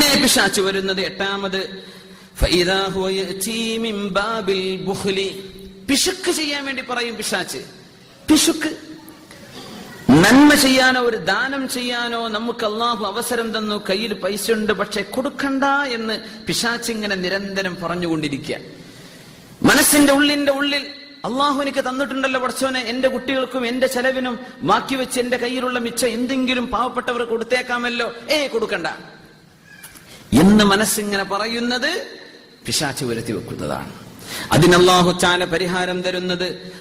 പിന്നെ പിശാച്ചു വരുന്നത് എട്ടാമത്. പിശുക്ക് ചെയ്യാൻ വേണ്ടി പറയും പിശാച്ച്. പിശുക്ക്. നന്മ ചെയ്യാനോ ഒരു ദാനം ചെയ്യാനോ നമുക്ക് അള്ളാഹു അവസരം തന്നു കയ്യിൽ പൈസ ഉണ്ട് പക്ഷെ കൊടുക്കണ്ട എന്ന് പിശാച്ചിങ്ങനെ നിരന്തരം പറഞ്ഞുകൊണ്ടിരിക്കുക. മനസ്സിന്റെ ഉള്ളിന്റെ ഉള്ളിൽ അള്ളാഹു എനിക്ക് തന്നിട്ടുണ്ടല്ലോ പഠിച്ചവനെ എന്റെ കുട്ടികൾക്കും എന്റെ ചെലവിനും ബാക്കി വെച്ച് എന്റെ കയ്യിലുള്ള മിച്ചം എന്തെങ്കിലും പാവപ്പെട്ടവർ കൊടുത്തേക്കാമല്ലോ. ഏ കൊടുക്കണ്ട. എന്ന് മനസ്സിങ്ങനെ പറയുന്നത് പിശാച്ച് വരുത്തി വെക്കുന്നതാണ്. അതിന് അല്ലാഹു ചാല പരിഹാരം തരുന്നത്.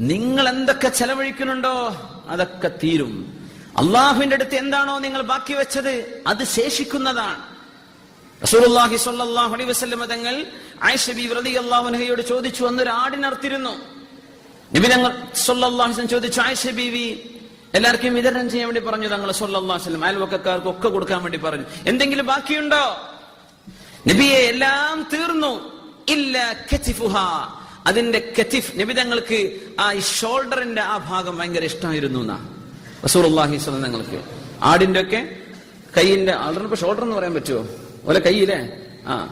നിങ്ങൾ എന്തൊക്കെ ചെലവഴിക്കുന്നുണ്ടോ അതൊക്കെ തീരും. അള്ളാഹുവിന്റെ അടുത്ത് എന്താണോ നിങ്ങൾ ബാക്കി വെച്ചത് അത് ശേഷിക്കുന്നതാണ്. റസൂലുള്ളാഹി സ്വല്ലല്ലാഹു അലൈഹി വസല്ലം തങ്ങൾ ആയിഷ ബി റളിയല്ലാഹു അൻഹയോട് ചോദിച്ചു അന്നൊരു ആടിനർത്തിരുന്നു നബി തങ്ങൾ സല്ലല്ലാഹു അലൈഹി വസല്ലം ചോദിച്ചു ആയിഷ ബീവി എല്ലാവർക്കും വിതരണം ചെയ്യാൻ വേണ്ടി പറഞ്ഞു. തങ്ങൾ വസല്ലം അയൽവക്കക്കാർക്ക് ഒക്കെ കൊടുക്കാൻ വേണ്ടി പറഞ്ഞു. എന്തെങ്കിലും ബാക്കിയുണ്ടോ? നബിയെ എല്ലാം തീർന്നു. ഇല്ല കെറ്റിഫുഹ അതിന്റെ കെറ്റിഫ് നബി തങ്ങൾക്ക് ആ ഷോൾഡറിന്റെ ആ ഭാഗം ഭയങ്കര ഇഷ്ടമായിരുന്നു എന്നാ. റസൂലുള്ളാഹി സ്വല്ലം തങ്ങൾക്ക്. ആടിന്റെ ഒക്കെ കൈയിന്റെ ആളുടെ ഷോൾഡർ എന്ന് പറയാൻ പറ്റുമോ ഓലെ കൈയില്ലേ ആ ആ.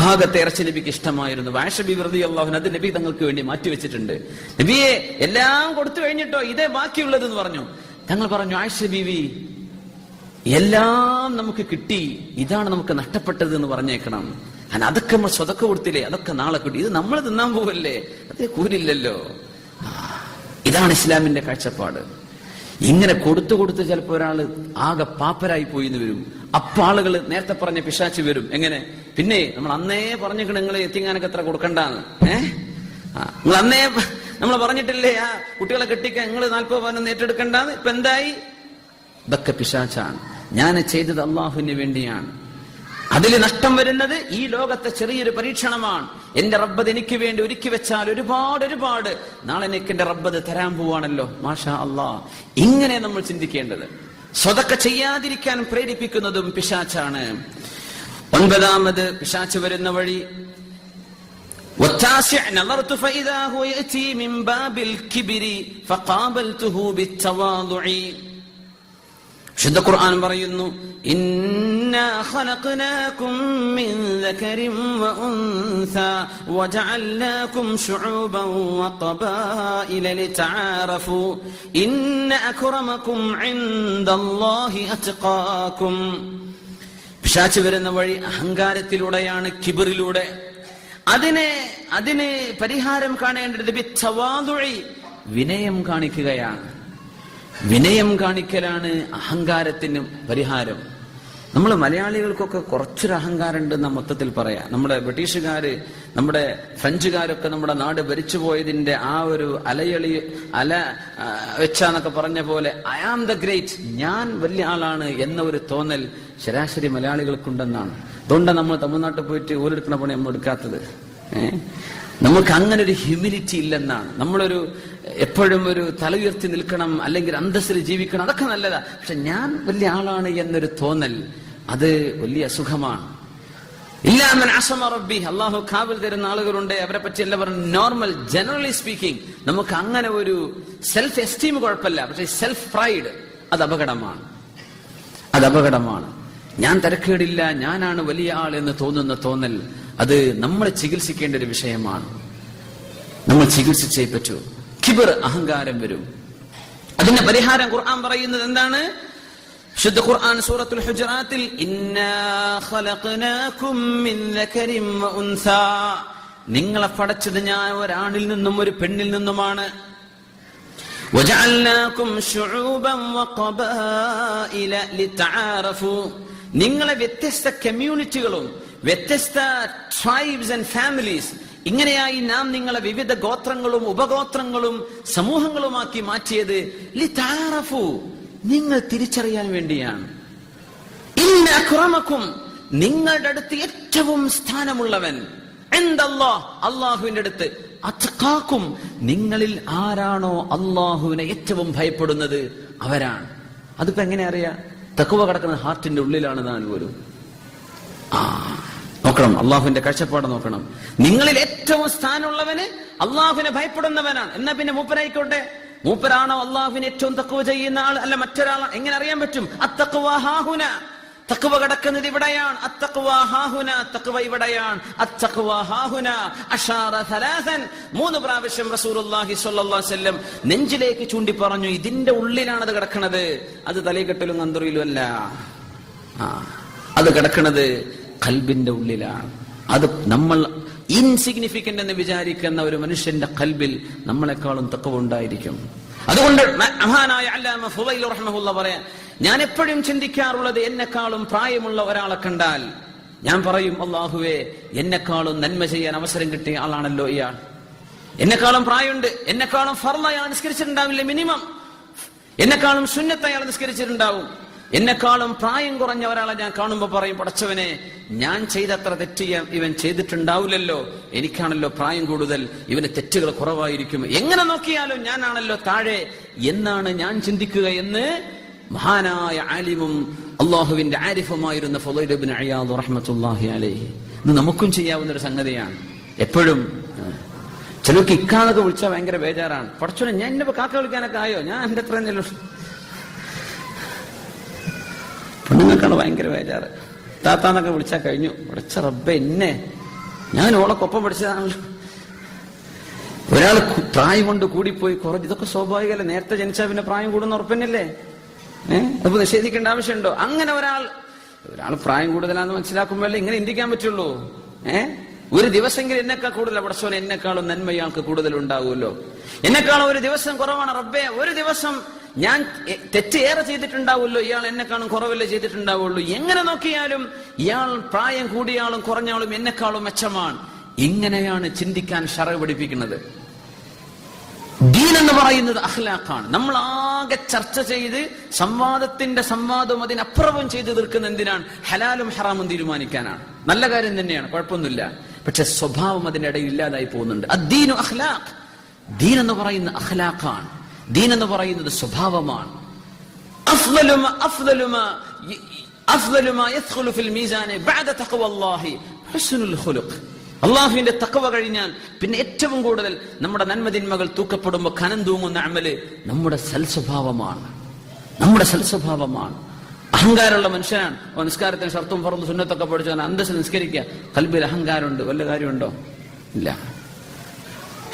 ഭാഗത്തെ ഇറച്ചി നബിക്ക് ഇഷ്ടമായിരുന്നു. വാഷബി വെറുതെ അള്ളാഹുൻ അത് നബി തങ്ങൾക്ക് വേണ്ടി മാറ്റിവെച്ചിട്ടുണ്ട്. നബിയെ എല്ലാം കൊടുത്തു കഴിഞ്ഞിട്ടോ? ഇതേ ബാക്കിയുള്ളത് എന്ന് പറഞ്ഞു. തങ്ങൾ പറഞ്ഞു ആയിഷ ബീവി എല്ലാം നമുക്ക് കിട്ടി. ഇതാണ് നമുക്ക് നഷ്ടപ്പെട്ടത് എന്ന് പറഞ്ഞേക്കണം. അങ്ങനെ അതൊക്കെ നമ്മൾ സ്വതക്ക കൊടുത്തില്ലേ? അതൊക്കെ നാളെ കിട്ടി. ഇത് നമ്മൾ തിന്നാൻ പോവല്ലേ? അതേ കൂലില്ലല്ലോ ഇതാണ് ഇസ്ലാമിന്റെ കാഴ്ചപ്പാട്. ഇങ്ങനെ കൊടുത്തു കൊടുത്ത് ചിലപ്പോൾ ഒരാൾ ആകെ പാപ്പരായി പോയി എന്ന് വരും. അപ്പാളുകൾ നേരത്തെ പറഞ്ഞ പിശാച്ച് വരും. എങ്ങനെ? പിന്നെ നമ്മൾ അന്നേ പറഞ്ഞിട്ട് നിങ്ങൾ എത്തിങ്ങാനൊക്കെ എത്ര കൊടുക്കണ്ട ഏഹ് നിങ്ങൾ അന്നേ നമ്മൾ പറഞ്ഞിട്ടില്ലേ ആ കുട്ടികളെ കെട്ടിക്കാൻ നിങ്ങൾ നാൽപ്പത് പതിനൊന്ന് ഏറ്റെടുക്കണ്ടെന്ന്? ഇപ്പൊ എന്തായി? ഇതൊക്കെ പിശാച്ചാണ് ഞാൻ ചെയ്തത് അള്ളാഹുവിന് വേണ്ടിയാണ്. അതിൽ നഷ്ടം വരുന്നത് ഈ ലോകത്തെ ചെറിയൊരു പരീക്ഷണമാണ്. എന്റെ റബ്ബത് എനിക്ക് വേണ്ടി ഒരുക്കി വെച്ചാൽ ഒരുപാട് ഒരുപാട്. നാളെ എനിക്ക് എന്റെ റബ്ബത് തരാൻ പോവാണല്ലോ. മാഷാ അള്ളാ. ഇങ്ങനെ നമ്മൾ ചിന്തിക്കേണ്ടത്. സ്വതൊക്കെ ചെയ്യാതിരിക്കാൻ പ്രേരിപ്പിക്കുന്നതും പിശാച്ചാണ് ഒൻപതാമത് പിശാച്ച് വരുന്ന വഴി. ശുദ്ധ ഖുർആൻ പറയുന്നു ഇന്ന അഖുറമക്കും മിൻ ദകരിൻ വഉൻസ വജഅൽനാകും ശുഊബൻ വഖബായില ലിതആറഫു ഇന്ന അക്രമകും ഇൻദല്ലാഹി അത്ഖാകും പിശാച് വരുന്ന വഴി അഹങ്കാരത്തിലൂടെയാണ് കിബറിലൂടെ. അതിനെ അതിന് പരിഹാരം കാണേണ്ടത് വിനയം കാണിക്കുകയാണ്. വിനയം കാണിക്കലാണ് അഹങ്കാരത്തിനും പരിഹാരം. നമ്മൾ മലയാളികൾക്കൊക്കെ കുറച്ചൊരു അഹങ്കാരം ഉണ്ടെന്ന മൊത്തത്തിൽ പറയാം. നമ്മുടെ ബ്രിട്ടീഷുകാര് നമ്മുടെ ഫ്രഞ്ചുകാരൊക്കെ നമ്മുടെ നാട് ഭരിച്ചു പോയതിന്റെ ആ ഒരു അലയളി അല വെച്ചാന്നൊക്കെ പറഞ്ഞ പോലെ ഐ ആം ദ ഗ്രേറ്റ് ഞാൻ വലിയ ആളാണ് എന്ന ഒരു തോന്നൽ ശരാശരി മലയാളികൾക്കുണ്ടെന്നാണ്. അതുകൊണ്ടാണ് നമ്മൾ തമിഴ്നാട്ടിൽ പോയിട്ട് ഓരെടുക്കണ പണി നമ്മൾ എടുക്കാത്തത്. ഏഹ് നമുക്ക് അങ്ങനെ ഒരു ഹ്യൂമിലിറ്റി ഇല്ലെന്നാണ്. നമ്മളൊരു എപ്പോഴും ഒരു തല ഉയർത്തി നിൽക്കണം അല്ലെങ്കിൽ അന്തസ്സിൽ ജീവിക്കണം അതൊക്കെ നല്ലതാ. പക്ഷെ ഞാൻ വലിയ ആളാണ് എന്നൊരു തോന്നൽ അത് വലിയ അസുഖമാണ്. റബ്ബി. അള്ളാഹു കാവിൽ തരുന്ന ആളുകളുണ്ട്. അവരെ പറ്റി എല്ലാവരും നോർമൽ ജനറലി സ്പീക്കിംഗ്. നമുക്ക് അങ്ങനെ ഒരു സെൽഫ് എസ്റ്റീം കുഴപ്പമില്ല. പക്ഷെ സെൽഫ് പ്രൈഡ് അത് അപകടമാണ്. അത് അപകടമാണ്. ഞാൻ തിരക്കേടില്ല ഞാനാണ് വലിയ ആൾ എന്ന് തോന്നുന്ന തോന്നൽ അത് നമ്മൾ ചികിത്സിക്കേണ്ട ഒരു വിഷയമാണ്. നമ്മൾ ചികിത്സിച്ചേ പറ്റൂ. കിബിർ അഹങ്കാരം വരും. അതിന്റെ പരിഹാരം ഖുർആൻ പറയുന്നത് എന്താണ്? ശുദ്ധ ഖുർആൻ സൂറത്തുൽ ഹുജറാത്തിൽ നിങ്ങളെ പടച്ചത് ഞാൻ ഒരാണിൽ നിന്നും ഒരു പെണ്ണിൽ നിന്നുമാണ്. നിങ്ങളെ വ്യത്യസ്ത കമ്മ്യൂണിറ്റികളും വ്യത്യസ്ത ട്രൈബ്സ് ആൻഡ് ഫാമിലീസ് ഇങ്ങനെയായി നാം നിങ്ങളെ വിവിധ ഗോത്രങ്ങളും ഉപഗോത്രങ്ങളും സമൂഹങ്ങളുമാക്കി മാറ്റിയത്. ലിതാറഫു നിങ്ങൾ തിരിച്ചറിയാൻ വേണ്ടിയാണ്. അക്രമക്കും നിങ്ങളുടെ അടുത്ത് ഏറ്റവും സ്ഥാനമുള്ളവൻ. എന്തല്ലോ? അള്ളാഹുവിന്റെ അടുത്ത്. അച്ചക്കാക്കും നിങ്ങളിൽ ആരാണോ അള്ളാഹുവിനെ ഏറ്റവും ഭയപ്പെടുന്നത്? അവരാണ്. അതിപ്പോ എങ്ങനെ അറിയാം? തക്കുവ കിടക്കുന്ന ഹാർട്ടിന്റെ ഉള്ളിലാണ് താൻ പോലും ആ. നോക്കണം അള്ളാഹുവിന്റെ കാഴ്ചപ്പാട് നോക്കണം. നിങ്ങളിൽ ഏറ്റവും സ്ഥാനമുള്ളവന് അള്ളാഹുവിനെ ഭയപ്പെടുന്നവനാണ്. എന്നാ പിന്നെ മൂപ്പരായിക്കോട്ടെ? മൂപ്പരാണോ അള്ളാഹുവിനെ ഏറ്റവും തക്കുവ ചെയ്യുന്ന ആൾ? അല്ല മറ്റൊരാളാണ് എങ്ങനെ അറിയാൻ പറ്റും? അത്തക്കുവാഹുന തക്കുവ കിടക്കുന്നത് ഇവിടെയാണ്. അത്തക്കുവാഹുന തക്കുവ ഇവിടെയാണ്. അത്തക്കുവാഹുന അഷാറ മൂന്ന് പ്രാവശ്യം റസൂലുള്ളാഹി സ്വല്ലല്ലാഹു അലൈഹി നെഞ്ചിലേക്ക് ചൂണ്ടി പറഞ്ഞു ഇതിന്റെ ഉള്ളിലാണ് അത് കിടക്കുന്നത് അത് തലയിൽ കെട്ടലും അന്തറിയിലും അല്ല. ആ അത് കിടക്കുന്നത് കൽബിന്റെ ഉള്ളിലാണ്. അത് നമ്മൾ ഇൻസിഗ്നിഫിക്കന്റ് എന്ന് വിചാരിക്കുന്ന ഒരു മനുഷ്യന്റെ കൽബിൽ നമ്മളെക്കാളും തക്കവുണ്ടായിരിക്കും. അതുകൊണ്ട് മഹാനായ അല്ലാമ ഫുലൈൽ പറയാൻ ഞാൻ എപ്പോഴും ചിന്തിക്കാറുള്ളത് എന്നെക്കാളും പ്രായമുള്ള ഒരാളെ കണ്ടാൽ ഞാൻ പറയും അള്ളാഹുവേ എന്നെക്കാളും നന്മ ചെയ്യാൻ അവസരം കിട്ടിയ ആളാണല്ലോ ഇയാൾ. എന്നെക്കാളും പ്രായമുണ്ട് എന്നെക്കാളും ഫർള അയാൾ മിനിമം. എന്നെക്കാളും സുന്നത്ത് അയാൾ നിസ്കരിച്ചിട്ടുണ്ടാവും. എന്നെക്കാളും പ്രായം കുറഞ്ഞ ഒരാളെ ഞാൻ കാണുമ്പോൾ പറയും പടച്ചവനെ ഞാൻ ചെയ്തത്ര തെറ്റ് ഇവൻ ചെയ്തിട്ടുണ്ടാവില്ലല്ലോ. എനിക്കാണല്ലോ പ്രായം കൂടുതൽ. ഇവന് തെറ്റുകൾ കുറവായിരിക്കും. എങ്ങനെ നോക്കിയാലും ഞാനാണല്ലോ താഴെ. എന്നാണ് ഞാൻ ചിന്തിക്കുക എന്ന് മഹാനായ ആലിമും അള്ളാഹുവിന്റെ ആരിഫുമായിരുന്ന അലൈഹി. ഇത് നമുക്കും ചെയ്യാവുന്ന ഒരു സംഗതിയാണ്. എപ്പോഴും ചിലർക്ക് ഇക്കാന്നൊക്കെ വിളിച്ചാൽ ഭയങ്കര ബേജാറാണ്. പടച്ചോനെ ഞാൻ എന്നെ കാക്ക വിളിക്കാനൊക്കെ ആയോ? ഞാൻ എന്റെ അത്ര പെണ്ണുങ്ങൾക്കാണ് ഭയങ്കര ബേജാറ്. താത്താന്നൊക്കെ വിളിച്ചാൽ കഴിഞ്ഞു. വിളിച്ച റബ്ബ എന്നെ ഞാൻ ഓളക്കൊപ്പം പഠിച്ചതാണല്ലോ. ഒരാൾ പ്രായം കൊണ്ട് കൂടിപ്പോയി കുറച്ച് ഇതൊക്കെ സ്വാഭാവികമല്ലേ നേരത്തെ ജനിച്ചാൽ പിന്നെ പ്രായം കൂടുന്ന ഉറപ്പന്നല്ലേ? ഏഹ് അപ്പൊ നിഷേധിക്കേണ്ട ആവശ്യമുണ്ടോ? അങ്ങനെ ഒരാൾ ഒരാൾ പ്രായം കൂടുതലാന്ന് മനസ്സിലാക്കുമ്പോഴല്ലേ ഇങ്ങനെ ഇന്ത്യക്കാൻ പറ്റുള്ളൂ. ഏഹ് ഒരു ദിവസമെങ്കിലും എന്നെക്കാൾ കൂടുതൽ പടച്ചോൻ എന്നെക്കാളും നന്മ ഇയാൾക്ക് കൂടുതൽ ഉണ്ടാവുമല്ലോ എന്നെക്കാളും ഒരു ദിവസം കുറവാണ് റബ്ബെ. ഒരു ദിവസം ഞാൻ തെറ്റ് ഏറെ ചെയ്തിട്ടുണ്ടാവുമല്ലോ. ഇയാൾ എന്നെക്കാളും കുറവല്ലേ ചെയ്തിട്ടുണ്ടാവുള്ളൂ. എങ്ങനെ നോക്കിയാലും ഇയാൾ പ്രായം കൂടിയാളും കുറഞ്ഞാളും എന്നെക്കാളും മെച്ചമാണ്. ഇങ്ങനെയാണ് ചിന്തിക്കാൻ ഷറ പഠിപ്പിക്കുന്നത്. ദീൻ എന്ന് പറയുന്നത് അഹ്ലാഖാണ് നമ്മൾ ആകെ ചർച്ച ചെയ്ത് സംവാദത്തിന്റെ സംവാദവും അതിനപ്പുറവും ചെയ്തു തീർക്കുന്ന എന്തിനാണ്? ഹലാലും ഹറാമും തീരുമാനിക്കാനാണ്. നല്ല കാര്യം തന്നെയാണ് കുഴപ്പമൊന്നുമില്ല. പക്ഷെ സ്വഭാവം അതിന്റെ ഇടയിൽ ഇല്ലാതായി പോകുന്നുണ്ട്. അദ്ദീനു അഹ്ലാഖ് ദീൻ എന്ന് പറയുന്ന അഖ്ലാഖാണ്. ദീൻ എന്ന് പറയുന്നത് സ്വഭാവമാണ്. അള്ളാഹുവിന്റെ തക്കവ കഴിഞ്ഞാൽ പിന്നെ ഏറ്റവും കൂടുതൽ നമ്മുടെ നന്മതിന്മകൾ തൂക്കപ്പെടുമ്പോൾ കനം തൂങ്ങുന്ന അമൽ നമ്മുടെ സൽസ്വഭാവമാണ്. നമ്മുടെ സൽസ്വഭാവമാണ്. അഹങ്കാരമുള്ള മനുഷ്യനാണ്. നമസ്കാരത്തിന് ഷർത്തും പുറത്ത് സുന്നത്തൊക്കെ പഠിച്ചവൻ അന്തസ് നിസ്കരിക്കുക. കൽബിൽ അഹങ്കാരമുണ്ട്. വല്ല കാര്യമുണ്ടോ? ഇല്ല.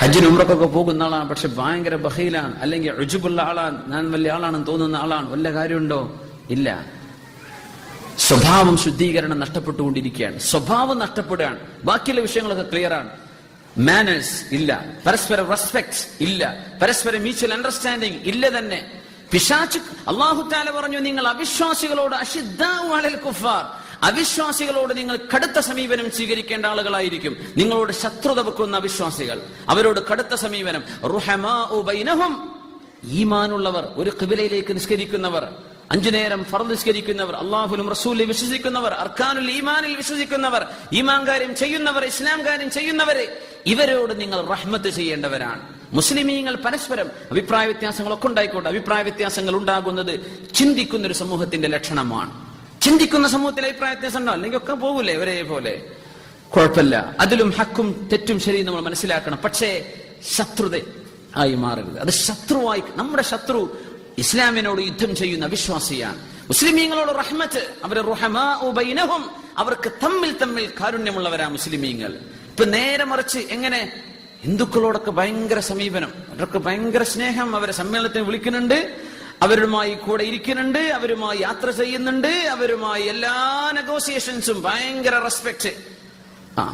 ഹജ്ജിന് ഉമ്രക്കൊക്കെ പോകുന്ന ആളാണ് പക്ഷെ ഭയങ്കര ബഹീലാണ് അല്ലെങ്കിൽ രുചുബുള്ള ആളാണ് ഞാൻ വലിയ ആളാണെന്ന് തോന്നുന്ന ആളാണ് വല്ല കാര്യമുണ്ടോ? ഇല്ല. സ്വഭാവം ശുദ്ധീകരണം നഷ്ടപ്പെട്ടുകൊണ്ടിരിക്കുകയാണ്. സ്വഭാവം നഷ്ടപ്പെടുകയാണ്. ബാക്കിയുള്ള വിഷയങ്ങളൊക്കെ ക്ലിയർ ആണ്. മാനേഴ്സ് ഇല്ല. പരസ്പര റെസ്പെക്ട് ഇല്ല. പരസ്പര മ്യൂച്വൽ അണ്ടർസ്റ്റാൻഡിങ് ഇല്ല തന്നെ. പിശാച്ച് അള്ളാഹു താല പറഞ്ഞു നിങ്ങൾ അവിശ്വാസികളോട് അഷിദ്ദാഉ അലൽ കുഫാർ. അവിശ്വാസികളോട് നിങ്ങൾ കടുത്ത സമീപനം സ്വീകരിക്കേണ്ട ആളുകളായിരിക്കും. നിങ്ങളോട് ശത്രുത വെക്കുന്ന അവിശ്വാസികൾ. അവരോട് കടുത്ത സമീപനം. റുഹമാനഹും ഈമാനുള്ളവർ ഒരു കിബിലയിലേക്ക് നിസ്കരിക്കുന്നവർ അഞ്ചു നേരം ഫർ നിസ്കരിക്കുന്നവർ അള്ളാഹുലും റസൂലിൽ വിശ്വസിക്കുന്നവർ അർക്കാനുൽ ഈമാനിൽ വിശ്വസിക്കുന്നവർ ഈമാൻ കാര്യം ചെയ്യുന്നവർ ഇസ്ലാം കാര്യം ചെയ്യുന്നവരെ ഇവരോട് നിങ്ങൾ റഹ്മത്ത് ചെയ്യേണ്ടവരാണ്. മുസ്ലിമീങ്ങൾ പരസ്പരം അഭിപ്രായ വ്യത്യാസങ്ങളൊക്കെ ഉണ്ടായിക്കോട്ടെ. അഭിപ്രായ വ്യത്യാസങ്ങൾ ഉണ്ടാകുന്നത് ചിന്തിക്കുന്ന ഒരു സമൂഹത്തിന്റെ ലക്ഷണമാണ്. ചിന്തിക്കുന്ന സമൂഹത്തിൽ അഭിപ്രായ വ്യത്യാസം ഉണ്ടോ അല്ലെങ്കിൽ ഒക്കെ പോകൂലേ ഒരേപോലെ കുഴപ്പമില്ല. അതിലും ഹക്കും തെറ്റും ശരി നമ്മൾ മനസ്സിലാക്കണം. പക്ഷേ ശത്രുത ആയി മാറരുത്. അത് ശത്രുവായി നമ്മുടെ ശത്രു ഇസ്ലാമിനോട് യുദ്ധം ചെയ്യുന്ന അവിശ്വാസിയാണ് മുസ്ലിമീങ്ങളോട് റഹ്മത്ത്. അവരെ റുഹമാഉ ബൈനഹും. അവർക്ക് തമ്മിൽ തമ്മിൽ കാരുണ്യമുള്ളവരാ മുസ്ലിമീങ്ങൾ. ഇപ്പൊ നേരെ മറിച്ച് എങ്ങനെ? ഹിന്ദുക്കളോടൊക്കെ ഭയങ്കര സമീപനം. അവരൊക്കെ ഭയങ്കര സ്നേഹം അവരെ സമ്മേളനത്തിന് വിളിക്കുന്നുണ്ട്. അവരുമായി കൂടെ ഇരിക്കുന്നുണ്ട് അവരുമായി യാത്ര ചെയ്യുന്നുണ്ട് അവരുമായി എല്ലാ നെഗോസിയേഷൻസും ഭയങ്കര റെസ്പെക്ട് ആ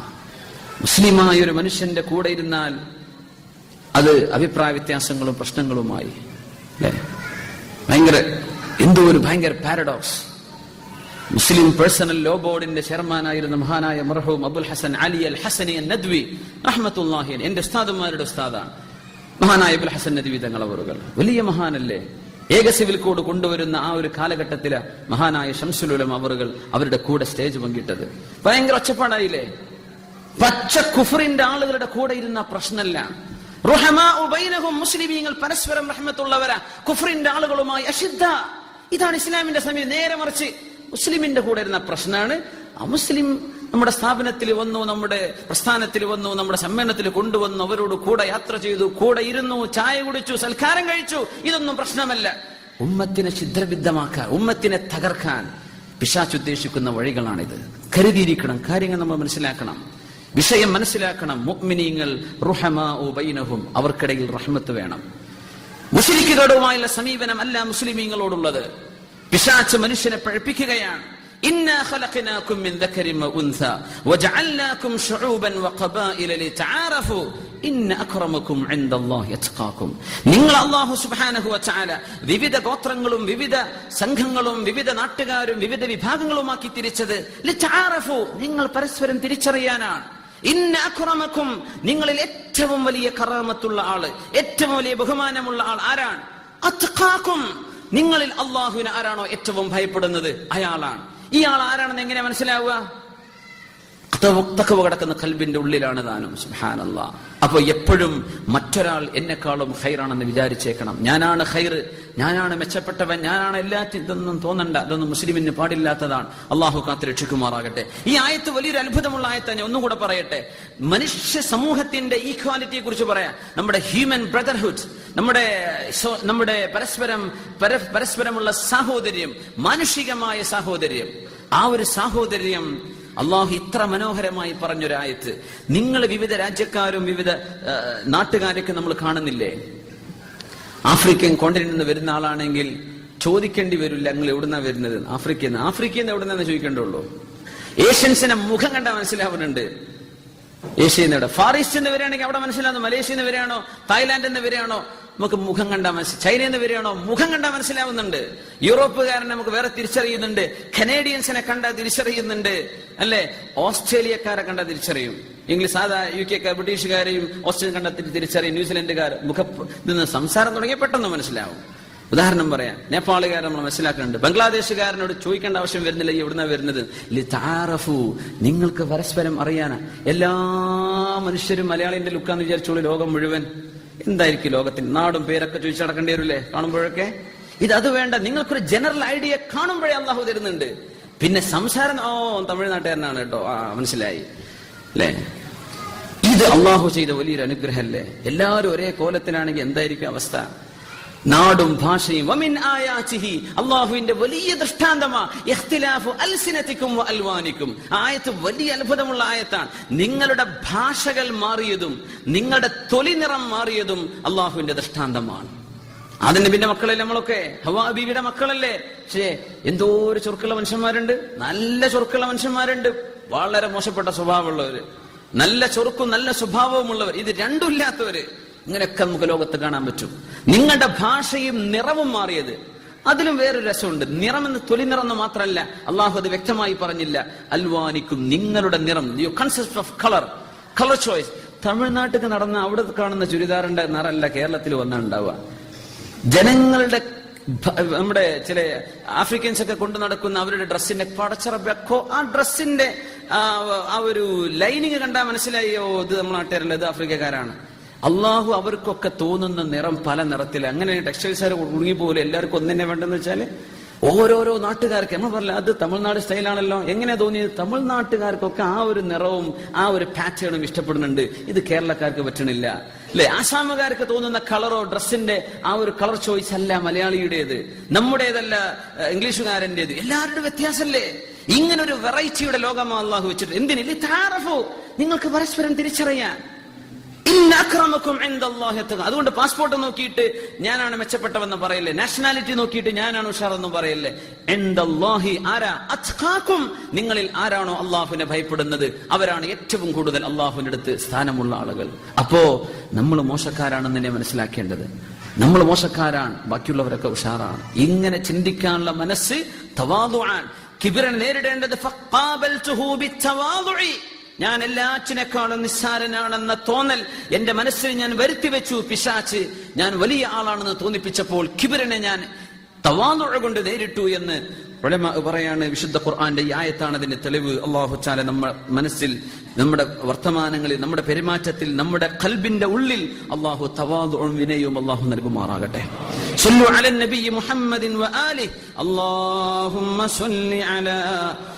മുസ്ലിമായ ഒരു മനുഷ്യന്റെ കൂടെ ഇരുന്നാൽ അത് അഭിപ്രായ വ്യത്യാസങ്ങളും പ്രശ്നങ്ങളുമായി അല്ലേ? ഭയങ്കര എന്തോ ഒരു ഭയങ്കര പാരഡോക്സ് മുസ്ലിം പേഴ്സണൽ ലോ ബോർഡിന്റെ ചെയർമാനായിരുന്ന മഹാനായ മർഹൂം അബുൽ ഹസൻ അലി അൽ ഹസനി നദ്വി റഹ്മത്തുല്ലാഹിൻ എന്റെ ഉസ്താദന്മാരുടെ ഉസ്താദാണ് മഹാനായ അബുൽ ഹസൻ നദ്വി തങ്ങളവറുകൾ. വലിയ മഹാനല്ലേ? ഏക സിവിൽ കോഡ് കൊണ്ടുവരുന്ന ആ ഒരു കാലഘട്ടത്തിൽ മഹാനായ ഷംസുലുലം അവറുകൾ അവരുടെ കൂടെ സ്റ്റേജ് പങ്കിട്ടത്. ഭയങ്കര ഒച്ചപ്പാടായില്ലേ? പച്ച കുഫറിന്റെ ആളുകളുടെ കൂടെ ഇരുന്ന പ്രശ്നമല്ല മുസ്ലിമീങ്ങൾ പരസ്പരം റഹ്മത്തുള്ളവരാ. കുഫറിന്റെ ആളുകളുമായി അശുദ്ധ. ഇതാണ് ഇസ്ലാമിന്റെ സമയം. നേരെ മറിച്ച് മുസ്ലിമിന്റെ കൂടെ ഇരുന്ന പ്രശ്നമാണ് അമുസ്ലിം നമ്മുടെ സ്ഥാപനത്തിൽ വന്നു നമ്മുടെ പ്രസ്ഥാനത്തിൽ വന്നു നമ്മുടെ സമ്മേളനത്തിൽ കൊണ്ടുവന്നു അവരോട് കൂടെ യാത്ര ചെയ്തു കൂടെ ഇരുന്നു ചായ കുടിച്ചു സൽക്കാരം കഴിച്ചു. ഇതൊന്നും പ്രശ്നമല്ല. ഉമ്മത്തിനെ ഛിദ്രബിദ്ധമാക്കാൻ ഉമ്മത്തിനെ തകർക്കാൻ പിശാച്ച് ഉദ്ദേശിക്കുന്ന വഴികളാണിത്. കരുതിയിരിക്കണം കാര്യങ്ങൾ നമ്മൾ മനസ്സിലാക്കണം. വിഷയം മനസ്സിലാക്കണം. മുഅ്മിനീങ്ങൾ റുഹമുബൈനഹും അവർക്കിടയിൽ റഹ്മത്ത് വേണം. മുസ്ലിക്കുകളുമായുള്ള സമീപനം അല്ല മുസ്ലിമീങ്ങളോടുള്ളത്. പിശാച്ച് മനുഷ്യനെ പഴപ്പിക്കുകയാണ്. إنا خلقناكم من ذكر وأنثى وجعلناكم شعوبا وقبائل لتعارفوا إن أكرمكم عند الله يتقاكم നിങ്ങൾ അല്ലാഹു സുബ്ഹാനഹു വതആല വിവിധ ഗോത്രങ്ങളും വിവിധ സംഘങ്ങളും വിവിധ നാട്ടുകാരും വിവിധ വിഭാഗങ്ങളുമാക്കി തിരിച്ചത് ലിതആറഫു നിങ്ങൾ പരസ്പരം തിരിച്ചറിയാനാണ് ഇന്ന അക്രമക്കും നിങ്ങളിൽ ഏറ്റവും വലിയ കറാമത്തുള്ള ആള് ഏറ്റവും വലിയ ബഹുമാനമുള്ള ആൾ ആരാണ് അത്ഖാക്കും നിങ്ങളിൽ അള്ളാഹുവിന് ആരാണോ ഏറ്റവും ഭയപ്പെടുന്നത് അയാളാണ് ഇയാൾ ആരാണെന്ന് എങ്ങനെ മനസ്സിലാവുക? തക്കവ കിടക്കുന്ന കൽബിന്റെ ഉള്ളിലാണ് താനും. സുഹാനല്ല അപ്പൊ എപ്പോഴും മറ്റൊരാൾ എന്നെക്കാളും ഹൈറാണെന്ന് വിചാരിച്ചേക്കണം. ഞാനാണ് ഹൈർ ഞാനാണ് മെച്ചപ്പെട്ടവൻ ഞാനാണ് എല്ലാറ്റിനും ഇതൊന്നും തോന്നണ്ട. അതൊന്നും മുസ്ലിമിന് പാടില്ലാത്തതാണ്. അള്ളാഹു കാത്ത് രക്ഷിക്കുമാറാകട്ടെ. ഈ ആയത്ത് വലിയൊരു അത്ഭുതമുള്ള ആയത്ത് തന്നെ ഒന്നും കൂടെ പറയട്ടെ. മനുഷ്യ സമൂഹത്തിന്റെ ഈക്വാലിറ്റിയെ കുറിച്ച് പറയാം. നമ്മുടെ ഹ്യൂമൻ ബ്രദർഹുഡ് നമ്മുടെ നമ്മുടെ പരസ്പരം പരസ്പരമുള്ള സാഹോദര്യം മാനുഷികമായ സാഹോദര്യം. ആ ഒരു സാഹോദര്യം അള്ളാഹു ഇത്ര മനോഹരമായി പറഞ്ഞൊരായത്ത്. നിങ്ങൾ വിവിധ രാജ്യക്കാരും വിവിധ നാട്ടുകാരൊക്കെ നമ്മൾ കാണുന്നില്ലേ? ആഫ്രിക്കൻ കോണ്ടിനെന്റിൽ നിന്ന് വരുന്ന ആളാണെങ്കിൽ ചോദിക്കേണ്ടി വരില്ല നിങ്ങൾ എവിടുന്നാ വരുന്നത്? ആഫ്രിക്കയിൽ നിന്ന് ആഫ്രിക്കയിൽ നിന്ന് എവിടുന്നാന്ന് ചോദിക്കേണ്ടുള്ളൂ. ഏഷ്യൻസിനെ മുഖം കണ്ടാൽ മനസ്സിലാവുന്നുണ്ട്. ഏഷ്യയിൽ നിന്ന് ഫാറിസ്റ്റ് എന്ന് വരികയാണെങ്കിൽ അവിടെ മനസ്സിലാവുന്നു. മലേഷ്യയിൽ നിന്ന് വരികയാണോ? തായ്ലാന്റിൽ നിന്ന് വരികയാണോ? നമുക്ക് മുഖം കണ്ടാൽ മനസ്സിലായി ചൈന എന്ന് വരികയാണോ? മുഖം കണ്ടാൽ മനസ്സിലാവുന്നുണ്ട്. യൂറോപ്പുകാരനെ നമുക്ക് വേറെ തിരിച്ചറിയുന്നുണ്ട്. കനേഡിയൻസിനെ കണ്ടാൽ തിരിച്ചറിയുന്നുണ്ട്. അല്ലെ? ഓസ്ട്രേലിയക്കാരെ കണ്ടാൽ തിരിച്ചറിയും. ഇംഗ്ലീഷ് സാധാ യു കെ ബ്രിട്ടീഷുകാരെയും ഓസ്ട്രേലിയൻ കണ്ടാൽ തിരിച്ചറിയും. ന്യൂസിലൻഡുകാർ മുഖ നിന്ന് സംസാരം തുടങ്ങിയ പെട്ടെന്ന് മനസ്സിലാവും. ഉദാഹരണം പറയാം. നേപ്പാളുകാരൻ നമ്മൾ മനസ്സിലാക്കുന്നുണ്ട്. ബംഗ്ലാദേശുകാരനോട് ചോദിക്കേണ്ട ആവശ്യം വരുന്നില്ല. എവിടുന്ന വരുന്നത്? ലിതാറഫു നിങ്ങൾക്ക് പരസ്പരം അറിയാനാ. എല്ലാ മനുഷ്യരും മലയാളിന്റെ ലുക്കാന്ന് വിചാരിച്ചോളൂ ലോകം മുഴുവൻ. എന്തായിരിക്കും ലോകത്തിന് നാടും പേരൊക്കെ ചോദിച്ചടക്കേണ്ടി വരില്ലേ? കാണുമ്പോഴൊക്കെ? ഇത് അത് വേണ്ട. നിങ്ങൾക്കൊരു ജനറൽ ഐഡിയ കാണുമ്പോഴേ അള്ളാഹു തരുന്നുണ്ട്. പിന്നെ സംസാരം ഓ തമിഴ്നാട്ടുകാരനാണ് കേട്ടോ. ആ മനസ്സിലായി. അല്ലേ ഇത് അള്ളാഹു ചെയ്ത വലിയൊരു അനുഗ്രഹമല്ലേ എല്ലാവരും ഒരേ കോലത്തിനാണെങ്കിൽ എന്തായിരിക്കും അവസ്ഥ? നാടും ഭാഷയും. വമിൻ ആയാചിഹി അള്ളാഹുവിന്റെ വലിയ ദൃഷ്ടാന്തമാ. ഇഖ്തിലാഫു ആയത്ത് വലിയ അത്ഭുതമുള്ള ആയത്താണ്. നിങ്ങളുടെ ഭാഷകൾ മാറിയതും നിങ്ങളുടെ തൊലി നിറം മാറിയതും അള്ളാഹുവിന്റെ ദൃഷ്ടാന്തമാണ്. അതിന് പിന്നെ മക്കളല്ലേ നമ്മളൊക്കെ? ഹവാ ബീവിയുടെ മക്കളല്ലേ? പക്ഷേ എന്തോ ഒരു ചുരുക്കുള്ള മനുഷ്യന്മാരുണ്ട്. നല്ല ചുരുക്കുള്ള മനുഷ്യന്മാരുണ്ട്. വളരെ മോശപ്പെട്ട സ്വഭാവമുള്ളവര്. നല്ല ചൊറുക്കും നല്ല സ്വഭാവവുമുള്ളവർ. ഇത് രണ്ടും ഇല്ലാത്തവര്. ഇങ്ങനെയൊക്കെ നമുക്ക് ലോകത്ത് കാണാൻ പറ്റും. നിങ്ങളുടെ ഭാഷയും നിറവും മാറിയത്. അതിലും വേറൊരു രസമുണ്ട്. നിറമെന്ന് തൊലി നിറം എന്ന് മാത്രമല്ല അള്ളാഹു അത് വ്യക്തമായി പറഞ്ഞില്ല. അൽവാനിക്കും നിങ്ങളുടെ നിറം. You concept of colour colour choice തമിഴ്നാട്ടിൽ നടന്ന അവിടെ കാണുന്ന ചുരിദാറിന്റെ നിറമല്ല കേരളത്തിൽ വന്നുണ്ടാവുക ജനങ്ങളുടെ നമ്മുടെ ചില ആഫ്രിക്കൻസ് ഒക്കെ കൊണ്ടു നടക്കുന്ന അവരുടെ ഡ്രസ്സിന്റെ പടച്ചറബക്കോ ആ ഡ്രസ്സിന്റെ ആ ആ ഒരു ലൈനിങ് കണ്ടാൽ മനസ്സിലായോ ഇത് നമ്മൾ നാട്ടുകാരല്ല ഇത് ആഫ്രിക്കക്കാരാണ് അള്ളാഹു അവർക്കൊക്കെ തോന്നുന്ന നിറം പല നിറത്തിൽ. അങ്ങനെ ടെക്സ്റ്റൈൽസുകാർ പോലെ എല്ലാവർക്കും ഒന്നെ വേണ്ടെന്ന് വെച്ചാൽ ഓരോരോ നാട്ടുകാർക്ക് നമ്മൾ പറഞ്ഞില്ല അത് തമിഴ്നാട് സ്റ്റൈലാണല്ലോ എങ്ങനെ തോന്നിയത് തമിഴ്നാട്ടുകാർക്കൊക്കെ ആ ഒരു നിറവും ആ ഒരു പാറ്റേണും ഇഷ്ടപ്പെടുന്നുണ്ട്. ഇത് കേരളക്കാർക്ക് പറ്റണില്ല. അല്ലെ? ആസാമുകാർക്ക് തോന്നുന്ന കളറോ ഡ്രസ്സിന്റെ ആ ഒരു കളർ ചോയ്സ് അല്ല മലയാളിയുടേത്. നമ്മുടേതല്ല ഇംഗ്ലീഷുകാരന്റെത് എല്ലാവരുടെ വ്യത്യാസമല്ലേ ഇങ്ങനെ ഒരു വെറൈറ്റിയുടെ ലോകമാ അള്ളാഹു വെച്ചിട്ട്. എന്തിനു? നിങ്ങൾക്ക് പരസ്പരം തിരിച്ചറിയാൻ ഇന്ന അക്രമക്കും ഇൻദല്ലാഹി അത്ഖ. അതുകൊണ്ട് പാസ്പോർട്ട് നോക്കിയിട്ട് ഞാനാണ് മെച്ചപ്പെട്ടവെന്ന് പറയല്ലേ? നാഷണാലിറ്റി നോക്കിയിട്ട് ഞാനാണ് ഉഷാറെന്ന് പറയല്ലേ? ഇൻദല്ലാഹി ആരാ? നിങ്ങളിൽ ആരാണോ അള്ളാഹുവിനെ ഭയപ്പെടുന്നത്? അവരാണ് ഏറ്റവും കൂടുതൽ അള്ളാഹുവിന്റെ അടുത്ത് സ്ഥാനമുള്ള ആളുകൾ. അപ്പോ നമ്മൾ മോശക്കാരാണെന്ന് തന്നെ മനസ്സിലാക്കേണ്ടത്. നമ്മൾ മോശക്കാരാണ്. ബാക്കിയുള്ളവരൊക്കെ ഉഷാറാണ്. ഇങ്ങനെ ചിന്തിക്കാനുള്ള മനസ്സ് തവാതുആൻ കിബിരൻ നേരിടേണ്ടത് ഞാൻ എല്ലാറ്റിനേക്കാളും നിസ്സാരനാണെന്ന തോന്നൽ എന്റെ മനസ്സിൽ ഞാൻ വരുത്തി വെച്ചു പിശാച്ച്. ഞാൻ വലിയ ആളാണെന്ന് തോന്നിപ്പിച്ചപ്പോൾ കിബിരനെ ഞാൻ തവാതുഴ കൊണ്ട് നേരിട്ടു എന്ന് പറയാണ്. വിശുദ്ധ ഖുർആന്റെ ഈ ആയത്താണ് അതിന്റെ തെളിവ്. അള്ളാഹു ചാല നമ്മുടെ മനസ്സിൽ നമ്മുടെ വർത്തമാനങ്ങളിൽ നമ്മുടെ പെരുമാറ്റത്തിൽ നമ്മുടെ കൽബിന്റെ ഉള്ളിൽ അള്ളാഹു തവാദും വിനയവും അള്ളാഹു നൽകുമാറാകട്ടെ. സല്ലു അലൻ നബി മുഹമ്മദിൻ വ അല്ലാഹുമ്മ സല്ലി അലാ